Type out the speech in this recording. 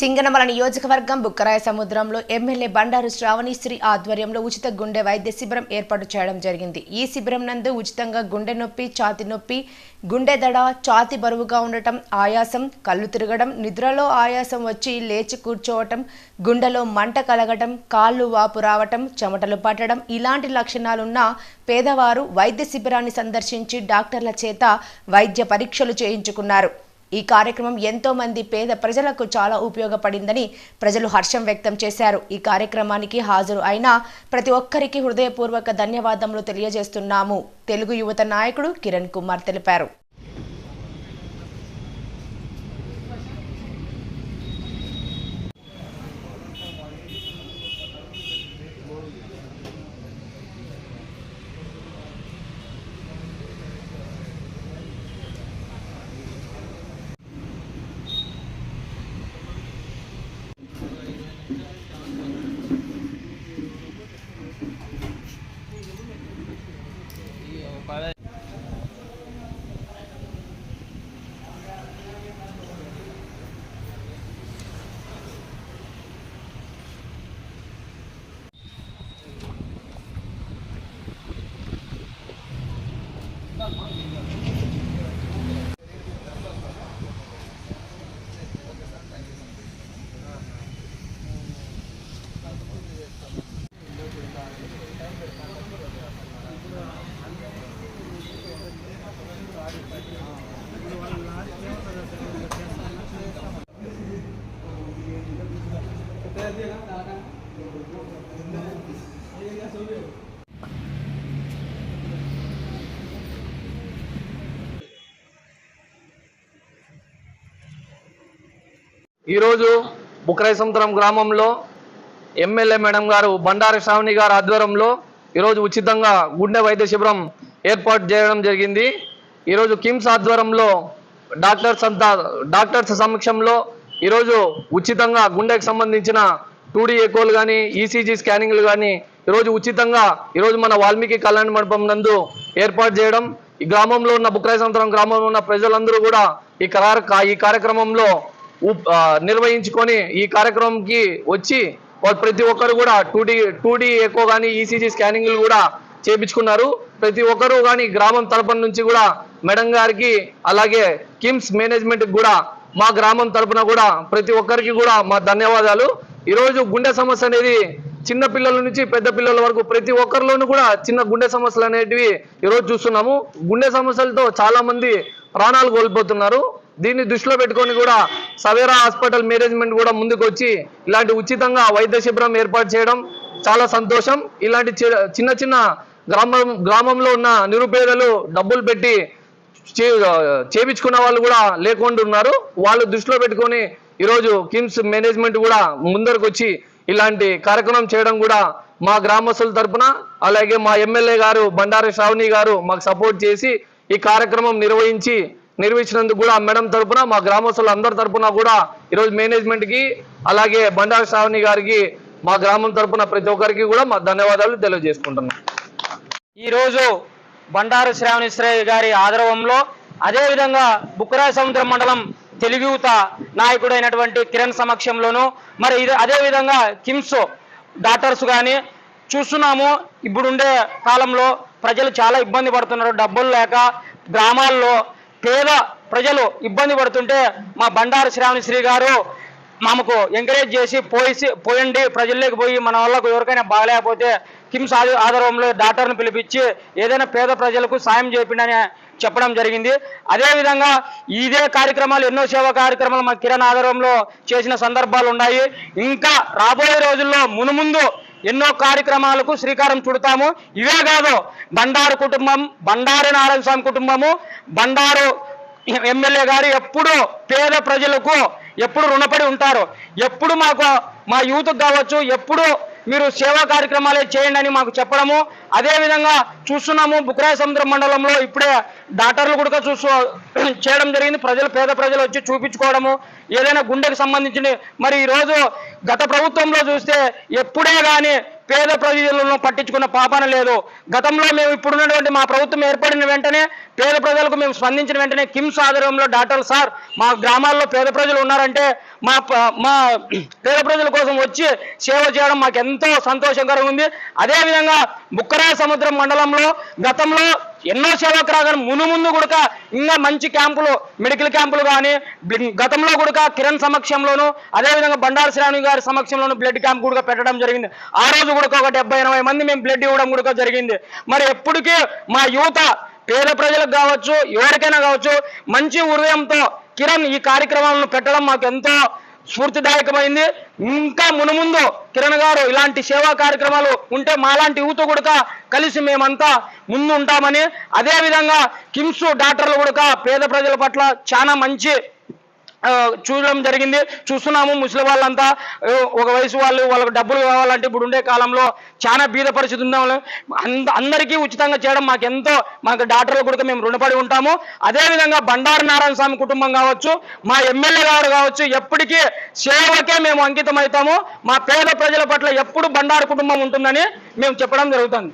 సింగనమల నియోజకవర్గం బుక్కరాయ సముద్రంలో ఎమ్మెల్యే బండారు శ్రావణిశ్రీ ఆధ్వర్యంలో ఉచిత గుండె వైద్య శిబిరం ఏర్పాటు చేయడం జరిగింది. ఈ శిబిరం నందు ఉచితంగా గుండె నొప్పి ఛాతి నొప్పి గుండె దడ ఛాతి బరువుగా ఉండటం ఆయాసం కళ్ళు తిరగడం నిద్రలో ఆయాసం వచ్చి లేచి కూర్చోవటం గుండెలో మంట కలగటం కాళ్ళు వాపు రావటం చెమటలు పట్టడం ఇలాంటి లక్షణాలున్న పేదవారు వైద్య శిబిరాన్ని సందర్శించి డాక్టర్ల చేత వైద్య పరీక్షలు చేయించుకున్నారు. ఈ కార్యక్రమం ఎంతో మంది పేద ప్రజలకు చాలా ఉపయోగపడిందని ప్రజలు హర్షం వ్యక్తం చేశారు. ఈ కార్యక్రమానికి హాజరు అయిన ప్రతి ఒక్కరికి హృదయపూర్వక ధన్యవాదములు తెలియజేస్తున్నాము. తెలుగు యువత నాయకుడు కిరణ్ కుమార్ తెలిపారు. ఈరోజు బుక్రైసముద్రం గ్రామంలో ఎమ్మెల్యే మేడం గారు బండారి శ్రావణి గారు ఆధ్వర్యంలో ఈరోజు ఉచితంగా గుండె వైద్య శిబిరం ఏర్పాటు చేయడం జరిగింది. ఈరోజు కిమ్స్ ఆధ్వర్యంలో డాక్టర్స్ అంతా డాక్టర్స్ సమక్షంలో ఈరోజు ఉచితంగా గుండెకు సంబంధించిన టూడీ ఎకోలు కానీ ఈసీజీ స్కానింగ్లు కానీ ఈరోజు ఉచితంగా ఈరోజు మన వాల్మీకి కళ్యాణ మండపం నందు ఏర్పాటు చేయడం ఈ గ్రామంలో ఉన్న బుక్రాయ సముద్రం గ్రామంలో ఉన్న ప్రజలందరూ కూడా ఈ ఈ కార్యక్రమంలో నిర్వహించుకొని ఈ కార్యక్రమంకి వచ్చి ప్రతి ఒక్కరు కూడా two D two D echo కానీ ఈసీజీ స్కానింగ్లు కూడా చేపించుకున్నారు. ప్రతి ఒక్కరూ కానీ గ్రామం తరపున నుంచి కూడా మేడం గారికి అలాగే కిమ్స్ మేనేజ్మెంట్కి కూడా మా గ్రామం తరపున కూడా ప్రతి ఒక్కరికి కూడా మా ధన్యవాదాలు. ఈరోజు గుండె సమస్య అనేది చిన్న పిల్లల నుంచి పెద్ద పిల్లల వరకు ప్రతి ఒక్కరిలోనూ కూడా చిన్న గుండె సమస్యలు అనేటివి ఈరోజు చూస్తున్నాము. గుండె సమస్యలతో చాలా మంది ప్రాణాలు కోల్పోతున్నారు. దీన్ని దృష్టిలో పెట్టుకొని కూడా సవేరా హాస్పిటల్ మేనేజ్మెంట్ కూడా ముందుకు వచ్చి ఇలాంటి ఉచితంగా వైద్య శిబిరం ఏర్పాటు చేయడం చాలా సంతోషం. ఇలాంటి చి- చిన్న చిన్న గ్రామం గ్రామంలో ఉన్న నిరుపేదలు డబ్బులు పెట్టి చేపించుకున్న వాళ్ళు కూడా లేకుండా ఉన్నారు. వాళ్ళు దృష్టిలో పెట్టుకొని ఈరోజు కిమ్స్ మేనేజ్మెంట్ కూడా ముందరకు వచ్చి ఇలాంటి కార్యక్రమం చేయడం కూడా మా గ్రామస్తుల తరపున అలాగే మా ఎమ్మెల్యే గారు బండారు శ్రావణి గారు మాకు సపోర్ట్ చేసి ఈ కార్యక్రమం నిర్వహించి నిర్వహించినందుకు కూడా మేడం తరఫున మా గ్రామస్తులు అందరి తరఫున కూడా ఈరోజు మేనేజ్మెంట్కి అలాగే బండారు శ్రావణి గారికి మా గ్రామం తరపున ప్రతి ఒక్కరికి కూడా మా ధన్యవాదాలు తెలియజేసుకుంటున్నాం. ఈరోజు బండారు శ్రావణేశ్వరయ్య గారి ఆదరవంలో అదేవిధంగా బుక్కరాయ సముద్రం మండలం తెలుగు యువత నాయకుడైనటువంటి కిరణ్ సమక్షంలోను మరి ఇది అదేవిధంగా కిమ్స్ డాక్టర్స్ కానీ చూస్తున్నాము. ఇప్పుడుండే కాలంలో ప్రజలు చాలా ఇబ్బంది పడుతున్నారు. డబ్బులు లేక గ్రామాల్లో పేద ప్రజలు ఇబ్బంది పడుతుంటే మా బండారు శ్రావణిశ్రీ గారు మాకు ఎంకరేజ్ చేసి పోయి పోయండి. ప్రజల్లోకి పోయి మన వాళ్ళకు ఎవరికైనా బాగలేకపోతే కిమ్స్ ఆధ్వర్యంలో ఆధారంలో డాక్టర్ని పిలిపించి ఏదైనా పేద ప్రజలకు సాయం చేపిండని చెప్పడం జరిగింది. అదేవిధంగా ఇదే కార్యక్రమాలు ఎన్నో సేవా కార్యక్రమాలు మా కిరణ్ ఆధారంలో చేసిన సందర్భాలు ఉన్నాయి. ఇంకా రాబోయే రోజుల్లో మునుముందు ఎన్నో కార్యక్రమాలకు శ్రీకారం చుడతాము. ఇవే కాదు బండారు కుటుంబం బండారు నారాయణ స్వామి కుటుంబము బండారు ఎమ్మెల్యే గారు ఎప్పుడు పేద ప్రజలకు ఎప్పుడు రుణపడి ఉంటారు. ఎప్పుడు మాకు మా యూత్ కావచ్చు ఎప్పుడు మీరు సేవా కార్యక్రమాలే చేయండి అని మాకు చెప్పడము. అదేవిధంగా చూస్తున్నాము బుక్రాయ సముద్ర మండలంలో ఇప్పుడే డాక్టర్లు కూడా చూసు చేయడం జరిగింది. ప్రజలు పేద ప్రజలు వచ్చి చూపించుకోవడము. ఏదైనా గుండెకు సంబంధించిన మరి ఈరోజు గత ప్రభుత్వంలో చూస్తే ఎప్పుడే కానీ పేద ప్రజలను పట్టించుకున్న పాపాన లేదు. గతంలో మేము ఇప్పుడున్నటువంటి మా ప్రభుత్వం ఏర్పడిన వెంటనే పేద ప్రజలకు మేము స్పందించిన వెంటనే కిమ్స్ ఆధ్వర్యంలో డాక్టర్ సార్ మా గ్రామాల్లో పేద ప్రజలు ఉన్నారంటే మా మా పేద ప్రజల కోసం వచ్చి సేవ చేయడం మాకు ఎంతో సంతోషకరంగా ఉంది. అదేవిధంగా బుక్కరాయ సముద్రం మండలంలో గతంలో ఎన్నో సేవకు రాగానే మును ముందు కూడా ఇంకా మంచి క్యాంపులు మెడికల్ క్యాంపులు కానీ గతంలో కూడా కిరణ్ సమక్షంలోను అదేవిధంగా బండారు శ్రావణి గారి సమక్షంలోను బ్లడ్ క్యాంప్ కూడా పెట్టడం జరిగింది. ఆ రోజు కూడా ఒక డెబ్బై ఎనభై మంది మేము బ్లడ్ ఇవ్వడం కూడా జరిగింది. మరి ఎప్పటికీ మా యువత పేద ప్రజలకు కావచ్చు ఎవరికైనా కావచ్చు మంచి హృదయంతో కిరణ్ ఈ కార్యక్రమాలను పెట్టడం మాకు ఎంతో స్ఫూర్తిదాయకమైంది. ఇంకా మునుముందు కిరణ్ గారు ఇలాంటి సేవా కార్యక్రమాలు ఉంటే మాలాంటి యువత కూడా కలిసి మేమంతా ముందు ఉంటామని అదే విధంగా కిమ్స్ డాక్టర్లు కూడా పేద ప్రజల పట్ల చాలా మంచి చూడడం జరిగింది. చూస్తున్నాము ముసలి వాళ్ళంతా. ఒక వయసు వాళ్ళు వాళ్ళకి డబ్బులు కావాలంటే ఇప్పుడు ఉండే కాలంలో చాలా బీద పరిస్థితి ఉందా? అంద అందరికీ ఉచితంగా చేయడం మాకు ఎంతో మాకు డాక్టర్లు కూడా మేము రుణపడి ఉంటాము. అదేవిధంగా బండారు నారాయణ స్వామి కుటుంబం కావచ్చు మా ఎమ్మెల్యే గారు కావచ్చు ఎప్పటికీ సేవకే మేము అంకితం అవుతాము మా పేద ప్రజల పట్ల ఎప్పుడు బండారు కుటుంబం ఉంటుందని మేము చెప్పడం జరుగుతుంది.